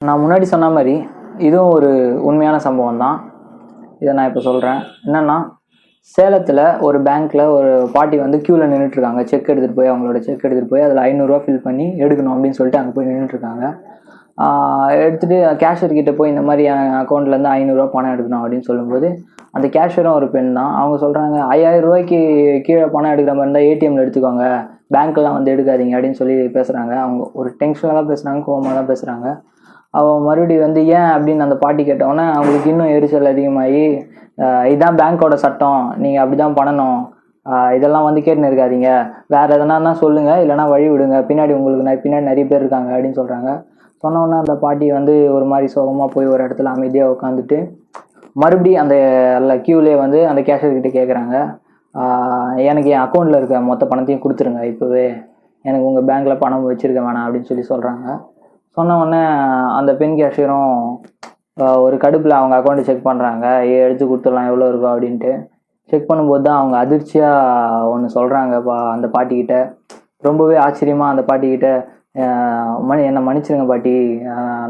நான் முன்னாடி சொன்ன மாதிரி இதுவும் ஒரு உண்மையான சம்பவம் தான் இதை நான் இப்போ சொல்கிறேன் என்னென்னா சேலத்தில் ஒரு பேங்க்கில் ஒரு பாட்டி வந்து க்யூவில் நின்றுட்டுருக்காங்க செக் எடுத்துகிட்டு போய் அவங்களோட செக் எடுத்துகிட்டு போய் அதில் ஐநூறுரூவா ஃபில் பண்ணி எடுக்கணும் அப்படின்னு சொல்லிட்டு அங்கே போய் நின்றுட்டுருக்காங்க எடுத்துகிட்டு கேஷியர் கிட்டே போய் இந்த மாதிரி என் அக்கௌண்ட்லேருந்து ஐநூறுரூவா பணம் எடுக்கணும் அப்படின்னு சொல்லும்போது அந்த கேஷியரும் ஒரு பெண் தான். அவங்க சொல்கிறாங்க ஐயாயிரம் ரூபாய்க்கு கீழே பணம் எடுக்கிற மாதிரி இருந்தால் ஏடிஎம்மில் எடுத்துக்கோங்க. பேங்க்லாம் வந்து எடுக்காதீங்க அப்படின்னு சொல்லி பேசுகிறாங்க அவங்க ஒரு டென்ஷனாக தான் பேசுகிறாங்க கோவமாக தான் பேசுகிறாங்க அவன் மறுபடியும் வந்து ஏன் அப்படின்னு அந்த பாட்டி கேட்டோன்னே அவங்களுக்கு இன்னும் எரிச்சல் அதிகமாகி இதுதான் பேங்க்கோட சட்டம் நீங்கள் அப்படி தான் பண்ணணும் இதெல்லாம் வந்து கேட்டுன்னு இருக்காதீங்க வேறு எதனா சொல்லுங்கள் இல்லைனா வழி விடுங்க. பின்னாடி உங்களுக்கு பின்னாடி நிறைய பேர் இருக்காங்க அப்படின்னு சொல்கிறாங்க சொன்னோன்னே அந்த பாட்டி வந்து ஒரு மாதிரி சோகமாக போய் ஒரு இடத்துல அமைதியாக உட்காந்துட்டு மறுபடியும் அந்த கியூலே க்யூலே வந்து அந்த கேஷியர்கிட்ட கேட்குறாங்க எனக்கு என் அக்கௌண்ட்டில் இருக்க மொத்த பணத்தையும் கொடுத்துருங்க இப்போவே. எனக்கு உங்கள் பேங்க்கில் பணம் வச்சுருக்க வேணாம் அப்படின்னு சொல்லி சொல்கிறாங்க சொன்ன உடனே அந்த பெண் கேஷியரும் ஒரு கடுப்பில் அவங்க அக்கௌண்ட்டை செக் பண்ணுறாங்க ஏ எடுத்து கொடுத்துடலாம் எவ்வளோ இருக்கும் அப்படின்ட்டு. செக் பண்ணும்போது தான் அவங்க அதிர்ச்சியாக ஒன்று சொல்கிறாங்க பா அந்த பாட்டிக்கிட்ட ரொம்பவே ஆச்சரியமாக அந்த பாட்டிக்கிட்ட மணி என்னை மன்னிச்சிருங்க பாட்டி.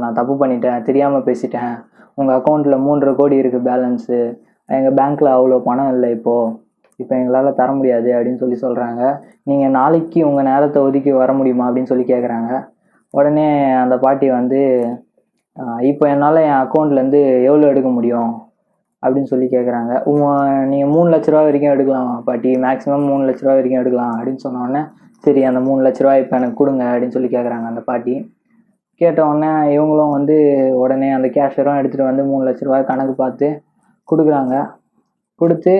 நான் தப்பு பண்ணிட்டேன் தெரியாமல் பேசிட்டேன். உங்கள் அக்கௌண்ட்டில் மூன்றரை கோடி இருக்குது பேலன்ஸு எங்கள் பேங்க்கில் அவ்வளோ பணம் இல்லை இப்போது இப்போ எங்களால் தர முடியாது அப்படின்னு சொல்லி சொல்கிறாங்க நீங்கள் நாளைக்கு உங்கள் நேரத்தை ஒதுக்கி வர முடியுமா? அப்படின்னு சொல்லி கேட்குறாங்க உடனே அந்த பாட்டி வந்து இப்போ என்னால் என் அக்கௌண்ட்லேருந்து எவ்வளோ எடுக்க முடியும்? அப்படின்னு சொல்லி கேட்குறாங்க நீங்கள் மூணு லட்ச ரூபா வரைக்கும் எடுக்கலாம் பாட்டி மேக்ஸிமம் மூணு லட்ச ரூபா வரைக்கும் எடுக்கலாம் அப்படின்னு சொன்னோடனே சரி அந்த மூணு லட்ச ரூபா இப்போ எனக்கு கொடுங்க அப்படின்னு சொல்லி கேட்குறாங்க அந்த பாட்டி. கேட்ட உடனே இவங்களும் வந்து உடனே அந்த கேஷரும் எடுத்துகிட்டு வந்து மூணு லட்ச ரூபாய் கணக்கு பார்த்து கொடுக்குறாங்க. கொடுத்து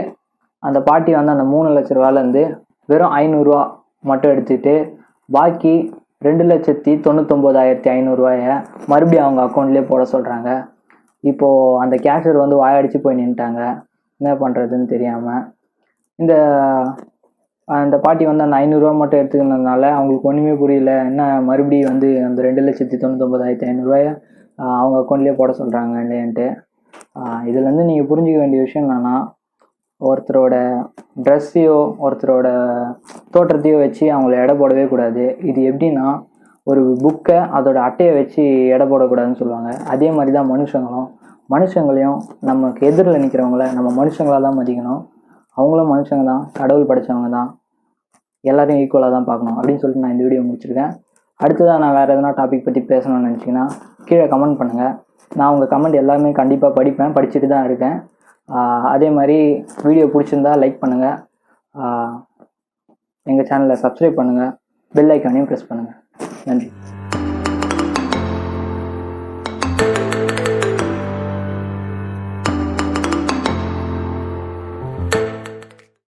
அந்த பாட்டி வந்து அந்த மூணு லட்ச ரூபாலேருந்து வெறும் ஐநூறுரூவா மட்டும் எடுத்துகிட்டு பாக்கி ரெண்டு லட்சத்தி தொண்ணூத்தொம்போதாயிரத்தி ஐநூறுரூவாயை மறுபடியும் அவங்க அக்கௌண்ட்லேயே போட சொல்கிறாங்க இப்போது அந்த கேஷியர் வந்து வாயடிச்சு போய் நின்ட்டாங்க என்ன பண்ணுறதுன்னு தெரியாமல் இந்த அந்த பாட்டி வந்து அந்த ஐநூறுரூவா மட்டும் எடுத்துக்கிறதுனால அவங்களுக்கு ஒன்றுமே புரியல. என்ன மறுபடியும் வந்து அந்த ரெண்டு லட்சத்தி தொண்ணூத்தொம்பதாயிரத்தி ஐநூறுரூவாயை அவங்க அக்கௌண்ட்லேயே போட சொல்கிறாங்க இதுலேருந்து நீங்கள் புரிஞ்சிக்க வேண்டிய விஷயம் என்னன்னா ஒருத்தரோட ட்ரெஸ்ஸையோ ஒருத்தரோட தோற்றத்தையோ வச்சு அவங்கள எடை போடவே கூடாது. இது எப்படின்னா ஒரு புக்கை அதோட அட்டையை வச்சு எடை போடக்கூடாதுன்னு சொல்லுவாங்க. அதே மாதிரி தான் மனுஷங்களும். மனுஷங்களையும் நமக்கு எதிரில் நிற்கிறவங்கள நம்ம மனுஷங்களாக தான் மதிக்கணும். அவங்களும் மனுஷங்க தான் கடவுள் படித்தவங்க தான். எல்லாரையும் ஈக்குவலாக தான் பார்க்கணும் அப்படின்னு சொல்லிட்டு நான் இந்த வீடியோ முடிச்சிருக்கேன். அடுத்ததாக நான் வேறு எதனா டாபிக் பற்றி பேசணும்னு நினச்சிங்கன்னா கீழே கமெண்ட் பண்ணுங்கள் நான் உங்கள் கமெண்ட் எல்லாமே கண்டிப்பாக படிப்பேன் படிச்சுட்டு தான் இருக்கேன். அதே மாதிரி வீடியோ பிடிச்சிருந்தா லைக் பண்ணுங்கள் எங்கள் சேனலை சப்ஸ்கிரைப் பண்ணுங்கள் பெல் ஐக்கானையும் ப்ரெஸ் பண்ணுங்கள் நன்றி.